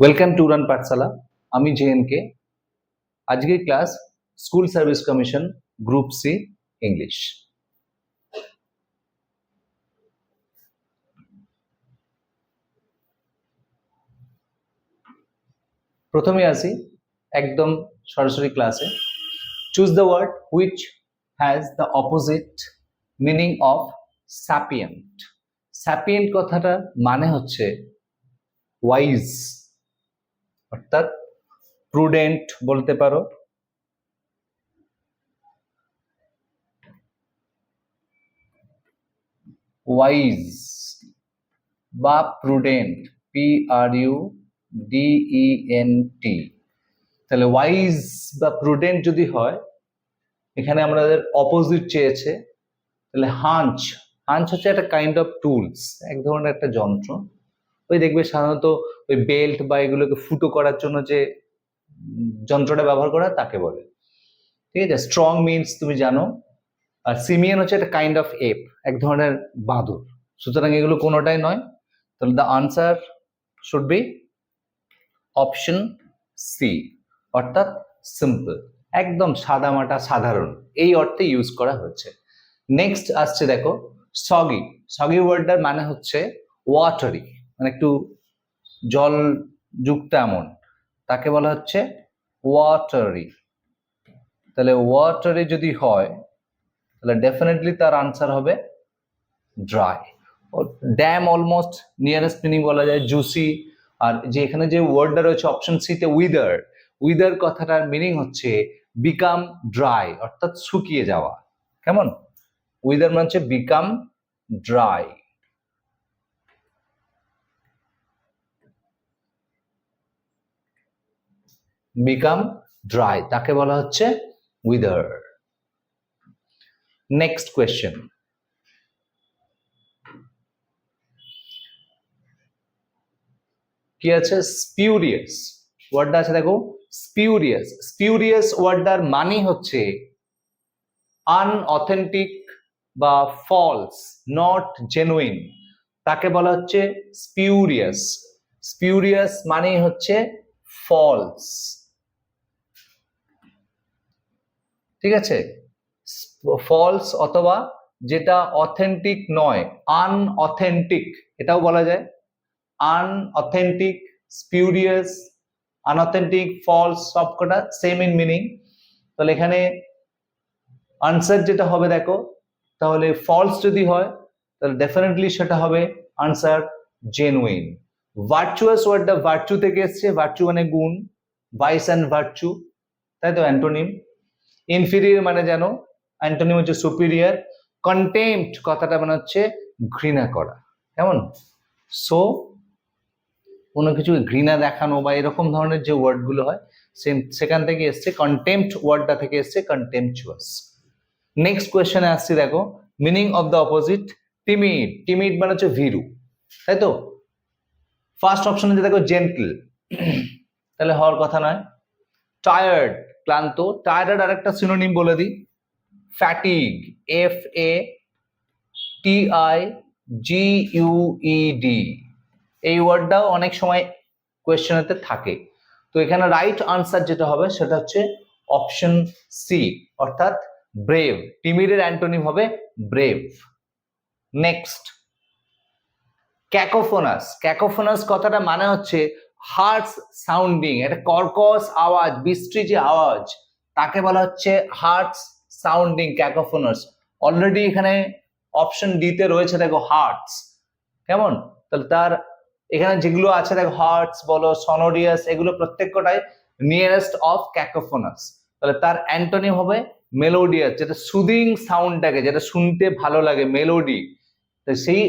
Welcome to run পাঠশালা আমি JNK আজকের class school service commission group C English প্রথমে আসি একদম সরাসরি ক্লাসে choose the word which has the opposite meaning of sapient sapient কথাটার মানে হচ্ছে ওয়াইজ অর্থাৎ প্রুডেন্ট বলতে পারো। ওয়াইজ বা prudent P R U D E N T তাহলে ওয়াইজ বা প্রুডেন্ট যদি হয়, এখানে আমাদের অপোজিট চেয়েছে, তাহলে হাঞ্চ হাঞ্চ হচ্ছে একটা কাইন্ড অফ টুলস এক ধরনের একটা যন্ত্র। ওই দেখবে সাধারণত ওই বেল্ট বা এগুলোকে ফুটো করার জন্য যে যন্ত্রটা ব্যবহার করা তাকে বলে। ঠিক আছে? স্ট্রং মিনস তুমি জানো। আর সিমিয়ান হচ্ছে একটা কাইন্ড অফ এপ এক ধরনের বাঁদর। সুতরাং এগুলো কোনোটাই নয়। তাহলে the answer should be option C অর্থাৎ সিম্পল একদম সাদামাটা সাধারণ। এই অর্থে ইউজ করা হচ্ছে। নেক্সট আসছে দেখো সগি সগি ওয়ার্ডটার মানে হচ্ছে ওয়াটারি মানে একটু জল যুক্ত এমন। তাকে বলা হচ্ছে ওয়াটারি তাহলে ওয়াটারি যদি হয়, তাহলে ডেফিনেটলি তার আনসার হবে dry dam almost nearest meaning বলা যায় জুসি আর যে এখানে যে ওয়ার্ডটা রয়েছে অপশন সিতে উইদার উইদার কথাটার মিনিং হচ্ছে বিকাম ড্রাই অর্থাৎ শুকিয়ে যাওয়া। কেমন? উইদার মানে হচ্ছে বিকাম ড্রাই বিকাম ড্রাই তাকে বলা হচ্ছে উইদার নেক্সট কোয়েশ্চেন কি আছে? স্পিউরিয়াস ওয়ার্ডটা আছে, দেখো স্পিউরিয়াস স্পিউরিয়াস ওয়ার্ডটার মানে হচ্ছে আনঅথেন্টিক বা ফলস নট জেনুইন তাকে বলা হচ্ছে স্পিউরিয়াস স্পিউরিয়াস মানে হচ্ছে ফলস ঠিক আছে? ফলস অথবা যেটা অথেন্টিক নয় আনঅথেন্টিক এটাও বলা যায়। আনঅথেন্টিক স্পিউরিয়াস আনঅথেন্টিক ফলস সবকটা সেম ইন মিনিং তাহলে এখানে আনসার যেটা হবে দেখো, তাহলে ফলস যদি হয়, তাহলে ডেফিনেটলি সেটা হবে আনসার জেনুইন ভার্চুয়াস ওয়ার্ডটা ভার্চু থেকে এসছে ভার্চু মানে গুণ ভাইস অ্যান্ড ভার্চু তাই তো অ্যান্টোনিম? ইনফিরিয়ার মানে যেন অ্যান্টোনিম হচ্ছে সুপিরিয়ার কন্টেম্পট কথাটা মানে হচ্ছে ঘৃণা করা। কেমন? সো কোনো কিছু ঘৃণা দেখানো বা এরকম ধরনের যে ওয়ার্ডগুলো হয় সেখান থেকে এসছে কন্টেম্পট ওয়ার্ডটা থেকে এসছে কন্টেম্পচুয়াস নেক্সট কোয়েশ্চেনে আসছি দেখো meaning of the opposite timid timid মানে হচ্ছে ভিরু, তাই তো? ফার্স্ট অপশনে যে দেখো জেন্টল তাহলে হওয়ার কথা নয়। টায়ার্ড ক্লান্ত টায়ার্ড আর একটা সিনোনিম বলে দিই fatigued F A T I G U E D এই ওয়ার্ডটাও অনেক সময় কোয়েশ্চেনেতে থাকে। তো এখানে রাইট আনসার যেটা হবে সেটা হচ্ছে অপশন সি অর্থাৎ ব্রেভ টিমিডের অ্যান্টোনিম হবে ব্রেভ নেক্সট ক্যাকোফোনাস ক্যাকোফোনাস কথাটা মানে হচ্ছে হার্টস সাউন্ডিং একটা কর্কশ আওয়াজ বিশ্রী যে আওয়াজ, তাকে বলা হচ্ছে হার্টস সাউন্ডিং ক্যাকোফোনাস অলরেডি এখানে অপশন ডিতে রয়েছে, দেখো হার্টস কেমন? তাহলে তার এখানে যেগুলো আছে, দেখো হার্টস বলো সনোরিয়াস এগুলো প্রত্যেকটাই নিয়ারেস্ট অফ ক্যাকোফোনাস তাহলে তার অ্যান্টোনিম হবে মেলোডিয়াস যেটা সুদিং সাউন্ডটাকে যেটা শুনতে ভালো লাগে মেলোডি তো সেই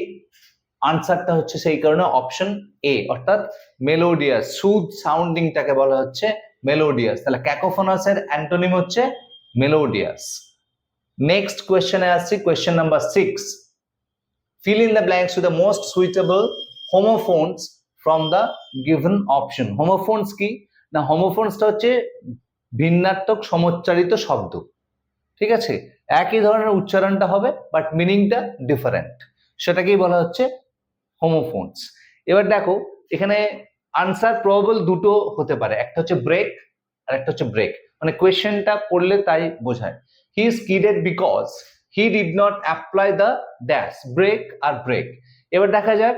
আনসারটা হচ্ছে সেই কারণে অপশন এ অর্থাৎ মেলোডিয়াস সুদ সাউন্ডিংটাকে বলা হচ্ছে মেলোডিয়াস তাহলে ক্যাকোফোনাসের অ্যান্টোনিম হচ্ছে মেলোডিয়াস নেক্সট কোয়েশ্চেনে আসছি question number six fill in the blanks with the most suitable homophones from the given option homophones কি? না homophonesটা হচ্ছে ভিন্নাত্মক সমোচ্চারিত শব্দ। ঠিক আছে? একই ধরনের উচ্চারণটা হবে বাট মিনিংটা ডিফারেন্ট সেটাকেই বলা হচ্ছে হোমোফোনস এবার দেখো, এখানে আনসার প্রবাবল দুটো হতে পারে। একটা হচ্ছে ব্রেক আর একটা হচ্ছে ব্রেক মানে কোয়েশ্চেনটা পড়লে তাই বোঝায়। He is kidded because he did not apply the dash break R break এবার দেখা যাক,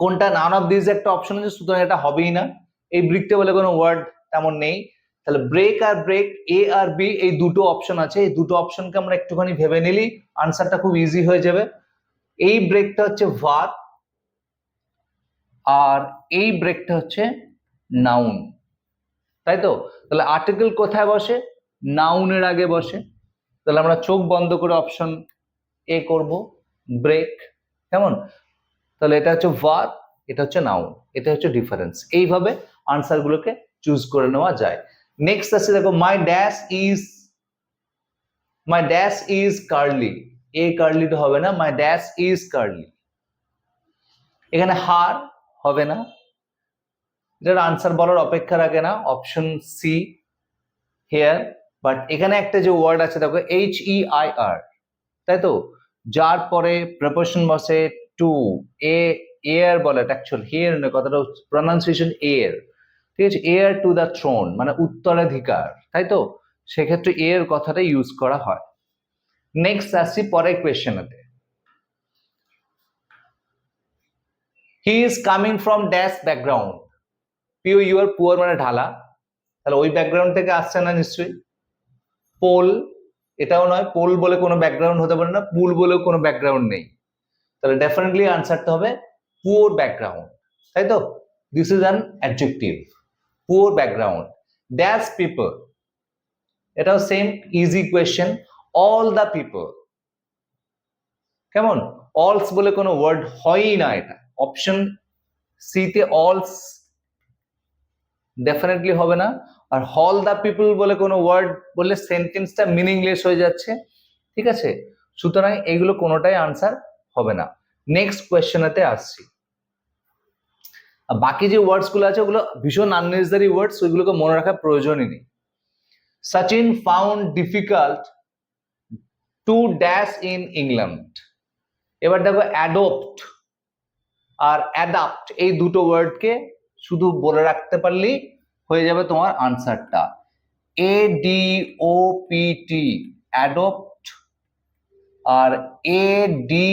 কোনটা? নান অফ দিস একটা অপশন আছে, সুতরাং এটা হবেই না। এই ব্রিকতে বলে কোনো ওয়ার্ড তেমন নেই। তাহলে ব্রেক আর ব্রেক এ আর বি এই দুটো অপশন আছে। এই দুটো অপশনকে আমরা একটুখানি ভেবে নিলি আনসারটা খুব ইজি হয়ে যাবে। এই ব্রেকটা হচ্ছে ভার আর এই ব্রেকটা হচ্ছে নাউন তাই তো? তাহলে আর্টিকেল কোথায় বসে? নাউনের আগে বসে। তাহলে আমরা চোখ বন্ধ করে অপশন এ করব ব্রেক কেমন? তাহলে এটা হচ্ছে ভার এটা হচ্ছে নাউন এটা হচ্ছে ডিফারেন্স এইভাবে আনসারগুলোকে চুজ করে নেওয়া যায়। নেক্সট আছে দেখো my dash is my dash is curly এ কার্লিটা হবে না মাই ড্যাশ ইজ কার্লি এখানে হার হবে না। এটার আনসার বলার অপেক্ষা রাখে না। অপশন সি হেয়ার বাট এখানে একটা যে ওয়ার্ড আছে, দেখো এইচ ই আই আর তাই তো? যার পরে প্রপোর্শন বসে টু এ এয়ার বলে অ্যাকচুয়াল হেয়ার নয়, কথাটা প্রনাউন্সিয়েশন এয়ার ঠিক আছে? এয়ার টু দ্য থ্রোন মানে উত্তরাধিকার, তাই তো? সেক্ষেত্রে এর কথাটা ইউজ করা হয়। নেক্সট আসছি পরের কোয়েশ্চেনেতে he is coming from dash background P O U R poor মানে ঢালা। তাহলে ওই ব্যাকগ্রাউন্ড থেকে আসছে না নিশ্চয়ই। পোল এটাও নয় পোল বলে কোনো ব্যাকগ্রাউন্ড হতে পারে না পুল বলেও কোনো ব্যাকগ্রাউন্ড নেই। তাহলে ডেফিনেটলি আনসারটা হবে পুয়ার ব্যাকগ্রাউন্ড তাই তো? This is an adjective poor background dash people এটাও same easy question all the people কেমন? অলস বলে কোনো ওয়ার্ড হয়ই না এটা। অপশন সিতে অলস ডেফিনেটলি হবে না। আর হল দ্য পিপল বলে কোনো ওয়ার্ড বললে সেন্টেন্সটা মিনিংলেস হয়ে যাচ্ছে। ঠিক আছে? সুতরাং এগুলো কোনোটাই আনসার হবে না। নেক্সট কোয়েশ্চেনেতে আসছি। বাকি যে ওয়ার্ডসগুলো আছে, ওগুলো ভীষণ আননেসারি ওয়ার্ডস ওইগুলোকে মনে রাখার প্রয়োজনই নেই। Sachin found difficult to dash in England এবার দেখো অ্যাডপ্ট আর অ্যাডাপ্ট এই দুটো ওয়ার্ডকে শুধু বলে রাখতে পারলেই হয়ে যাবে তোমার আনসারটা A D O P T adopt R A D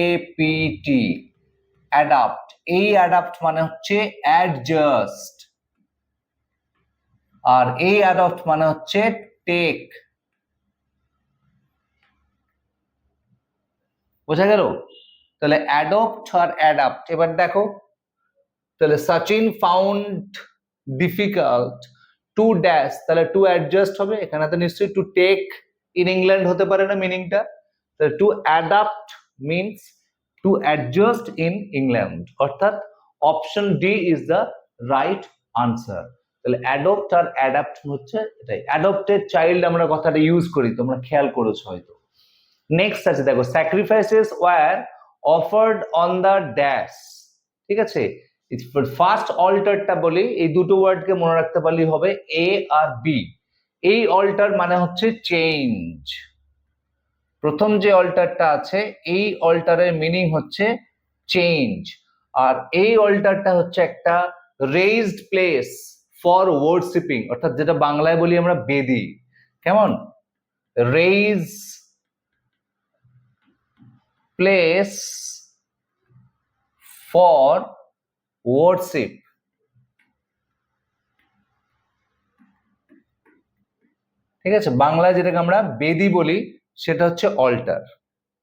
A P T adapt এই অ্যাডাপ্ট মানে হচ্ছে অ্যাডজাস্ট আর এই অ্যাডপ্ট মানে হচ্ছে টেক বোঝা গেল? তাহলে অ্যাডপ্ট আর অ্যাডাপ্ট এবার দেখো, তাহলে Sachin found difficult to dash তাহলে টু অ্যাডজাস্ট হবে, এখানে তো নিশ্চয়ই টু টেক ইন ইংল্যান্ড হতে পারে না মিনিংটা তাহলে to adapt means to adjust in England অর্থাৎ option D is the right answer তাহলে অ্যাডপ্ট আর অ্যাডাপ্ট হচ্ছে এটাই অ্যাডপ্টেড চাইল্ড আমরা কথাটা ইউজ করি, তোমরা খেয়াল করেছ হয়তো। নেক্সট আছে, দেখো sacrifices were offered on the dash ঠিক আছে? ফার্স্ট অল্টারটা বলি, এই দুটো ওয়ার্ডকে মনে রাখতে পারলেই হবে এ আর বি এই অল্টার মানে হচ্ছে চেঞ্জ প্রথম যে অল্টারটা আছে, এই অল্টারের মিনিং হচ্ছে চেঞ্জ আর এই অল্টারটা হচ্ছে একটা রেইজড প্লেস ফর ওয়ার্ডশিপিং অর্থাৎ যেটা বাংলায় বলি আমরা বেদি। কেমন? রেইজ প্লেস ফর ওয়ার্ডশিপ ঠিক আছে? বাংলায় যেটাকে আমরা বেদি বলি, সেটা হচ্ছে অল্টার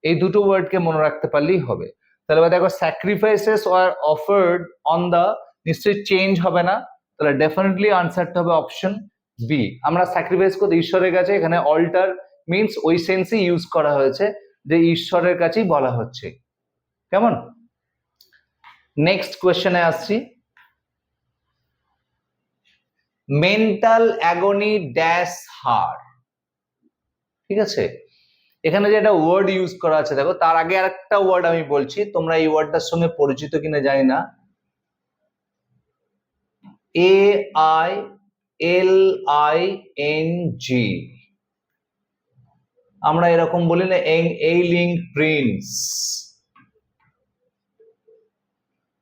এই দুটো ওয়ার্ডকে মনে রাখতে পারলেই হবে। তাহলে দেখো sacrifices are offered on the নিশ্চয়ই চেঞ্জ হবে না। তাহলে ডেফিনেটলি আনসারটা হবে অপশন বি আমরা স্যাক্রিফাইস করতে ঈশ্বরের কাছে, এখানে অল্টার মিনস ওই সেন্সে ইউজ করা হয়েছে। যে ঈশ্বরের কাছেই বলা হচ্ছে। কেমন? নেক্সট কোয়েশ্চেনে আসছি। মেন্টাল অ্যাগনি ড্যাশ হার ঠিক আছে? এখানে যে একটা ওয়ার্ড ইউজ করা আছে, দেখো, তার আগে আর একটা ওয়ার্ড আমি বলছি, তোমরা এই ওয়ার্ডটার সঙ্গে পরিচিত কিনা জানি না। A I L I N G আমরা এরকম বলি না এইলিং প্রিন্স।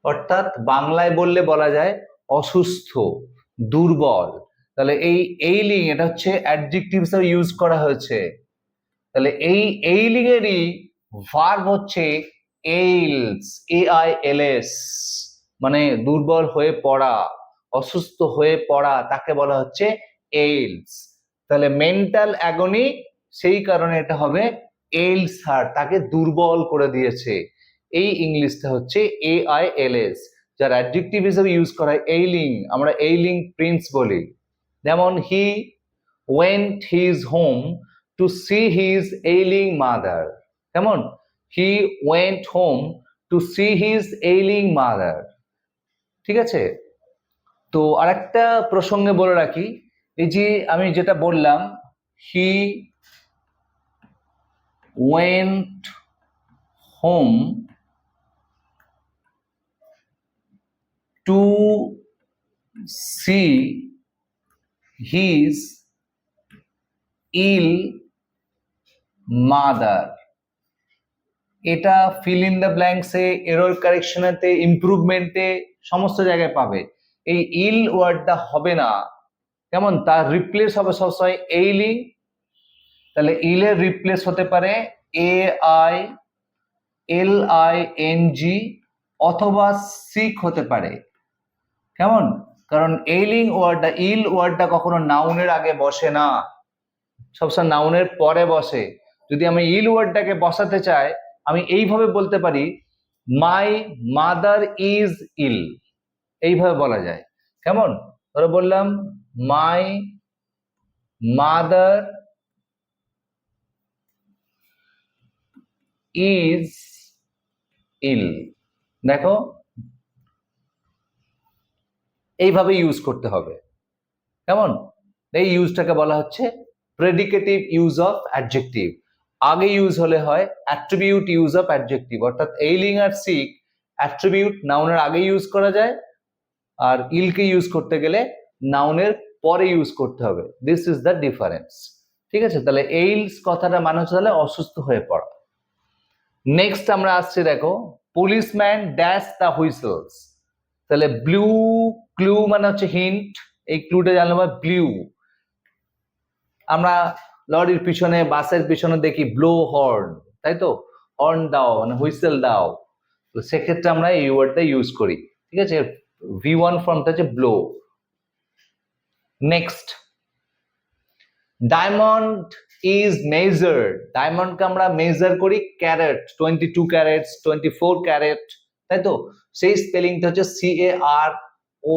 অর্থাৎ বাংলায় বললে বলা যায় অসুস্থ, দুর্বল। তাহলে এই এইলিং এটা হচ্ছে অ্যাডজেক্টিভ হিসেবে ইউজ করা হয়েছে। তাহলে এই এইলিং এরই ভার্ব হচ্ছে এইলস এ আই এল এস মানে দুর্বল হয়ে পড়া, অসুস্থ হয়ে পড়া, তাকে বলা হচ্ছে এইলস তাহলে মেন্টাল অ্যাগনি সেই কারণে এটা হবে এইলস হার তাকে দুর্বল করে দিয়েছে। এই ইংলিশটা হচ্ছে এ আই এল এস, যার অ্যাডজেক্টিভ হিসেবে ইউজ করা হয় এইলিং আমরা এইলিং প্রিন্স বলি। যেমন he went his home to see his ailing mother কেমন? He went home to see his ailing mother ঠিক আছে? তো আরেকটা প্রসঙ্গে বলে রাখি, এই যে আমি যেটা বললাম he went home to see his ill mother এটা ফিল ইন দ্য ব্ল্যাঙ্কসে এরর কারেকশনেতে ইমপ্রুভমেন্টে সমস্ত জায়গায় পাবে। এই ইল ওয়ার্ডটা হবে না। কেমন? তার রিপ্লেস হবে সবসময় এইলিং তাহলে ইলের রিপ্লেস হতে পারে A I L I N G অথবা সিক হতে পারে। কেমন? কারণ এইলিং ওয়ার্ডটা ইল ওয়ার্ডটা কখনো নাউনের আগে বসে না। সবসময় নাউনের পরে বসে। যদি আমি ইল ওয়ার্ডটাকে বসাতে চাই, আমি এইভাবে বলতে পারি মাই মাদার ইজ ইল এইভাবে বলা যায়। কেমন? ধরো বললাম মাই মাদার ইজ ইল দেখো, এইভাবে ইউজ করতে হবে। কেমন? এই ইউজটাকে বলা হচ্ছে প্রেডিকেটিভ ইউজ অফ অ্যাডজেক্টিভ আগে ইউজ হলে হয় অ্যাট্রিবিউট ইউজ অফ অ্যাডজেক্টিভ অর্থাৎ এইলিং আর সিক অ্যাট্রিবিউট নাউনের আগে ইউজ করা যায়, আর ইলকে ইউজ করতে গেলে নাউনের পরে ইউজ করতে হবে। দিস ইজ দ্য ডিফারেন্স ঠিক আছে? তাহলে এইলস কথাটা মানে হচ্ছে তাহলে অসুস্থ হয়ে পড়া। নেক্সট আমরা আসছি দেখো পুলিশম্যান ড্যাশ দ্য হুইসেলস তাহলে ব্লু ক্লু মানে হচ্ছে হিন্ট এই ক্লুটা জানলাম ব্লু আমরা লরির পিছনে, বাসের পিছনে দেখি ব্লো হর্ন তাই তো? হর্ন দাও মানে হুইসেল দাও। তো সেক্ষেত্রে আমরা এই ওয়ার্ডটা ইউজ করি, ঠিক আছে? ভি ওয়ান ফর্মটা হচ্ছে blow next diamond is measure ডায়মন্ডকে আমরা মেজার করি carat twenty two carats twenty four carat তাই তো? সেই স্পেলিংটা হচ্ছে সি এ আর ও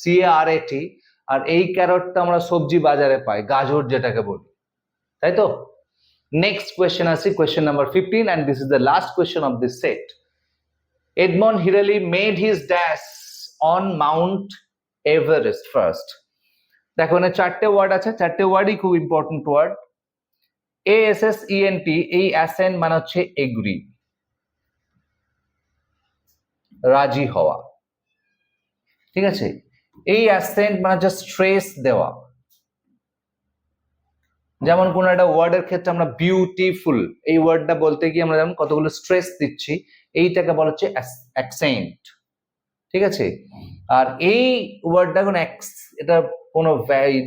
সি এ আর এ টি আর এই ক্যারটটা আমরা সবজি বাজারে পাই, গাজর যেটাকে বলি, তাই তো? নেক্সট কোয়েশ্চেন আসি question number fifteen and this is the last question of this set Edmund Hillary made his dash on Mount Everest first দেখো, এখানে চারটে ওয়ার্ড আছে, চারটে ওয়ার্ডই খুব important word A S S এই অ্যাসেন্ট মানে হচ্ছে এগ্রি রাজি হওয়া। ঠিক আছে? এই অ্যাসেন্ট মানে হচ্ছে স্ট্রেস দেওয়া। যেমন কোন একটা ওয়ার্ডের ক্ষেত্রে আমরা বিউটিফুল এই ওয়ার্ডটা বলতে গিয়ে আমরা যেমন কতগুলো স্ট্রেস দিচ্ছি, এইটাকে বলা হচ্ছে অ্যাকসেন্ট ঠিক আছে? আর এই ওয়ার্ডটা কোনো এটা কোনো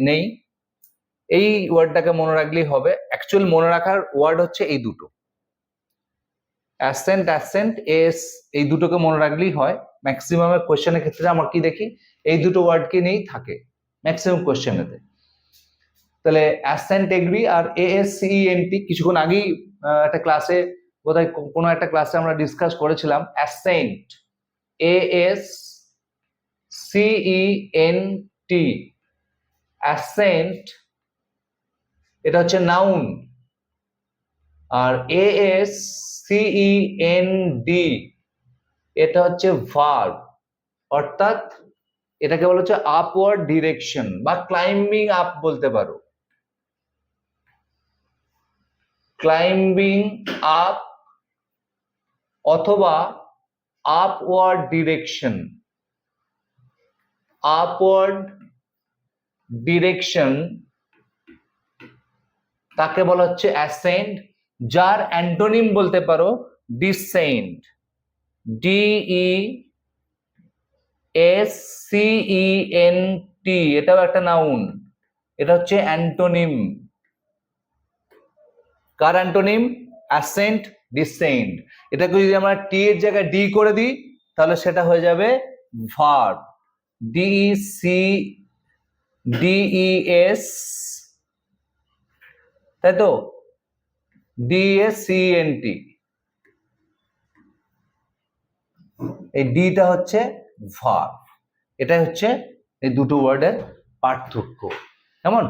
নেই। এই ওয়ার্ডটাকে মনে রাখলেই হবে। অ্যাকচুয়াল মনে রাখার ওয়ার্ড হচ্ছে এই দুটো। অ্যাসেন্ট অ্যাসেন্ট এস এই দুটোকে মনে রাখলেই হয়। ম্যাক্সিমামের কোয়েশ্চেনের ক্ষেত্রে আমরা কি দেখি? এই দুটো ওয়ার্ডকে নিয়েই থাকে। ম্যাক্সিমাম কোয়েশ্চেনেতে তাহলে অ্যাসেন্ট এগ্রি আর এএসসিএনটি কিছুক্ষণ আগেই একটা ক্লাসে বোধহয় কোনো একটা ক্লাসে আমরা ডিসকাস করেছিলাম। Ascent A S C E N T ascent এটা হচ্ছে noun R A S C E N D এটা হচ্ছে ভার্ব অর্থাৎ এটাকে বলা হচ্ছে আপওয়ার্ড ডিরেকশন বা ক্লাইম্বিং আপ বলতে পারো। ক্লাইম্বিং আপ অথবা আপওয়ার্ড ডিরেকশন আপওয়ার্ড ডিরেকশন তাকে বলা হচ্ছে অ্যাসেন্ড যার অ্যান্টোনিম বলতে পারো descend D E S C E N T এটাও একটা নাউন এটা হচ্ছে অ্যান্টোনিম। কার অ্যান্টোনিম? Ascent, descent. এটাকে যদি আমরা টি এর জায়গায় ডি করে দিই, তাহলে সেটা হয়ে যাবে verb. D C D E S তাই তো? ডিএস সিএনটি এই ডিটা হচ্ছে ভার্ব এটা হচ্ছে এই দুটো ওয়ার্ডের পার্থক্য। কেমন?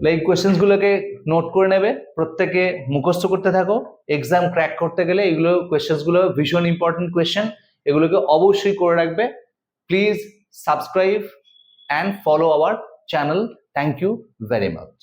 এই কোয়েশ্চেন্স গুলোকে নোট করে নেবে। প্রত্যেকে মুখস্থ করতে থাকো। এক্সাম ক্র্যাক করতে গেলে এগুলো কোয়েশ্চেন্সগুলো ভীষণ ইম্পর্টেন্ট কোয়েশ্চেন এগুলোকে অবশ্যই করে রাখবে। Please subscribe and follow our channel thank you very much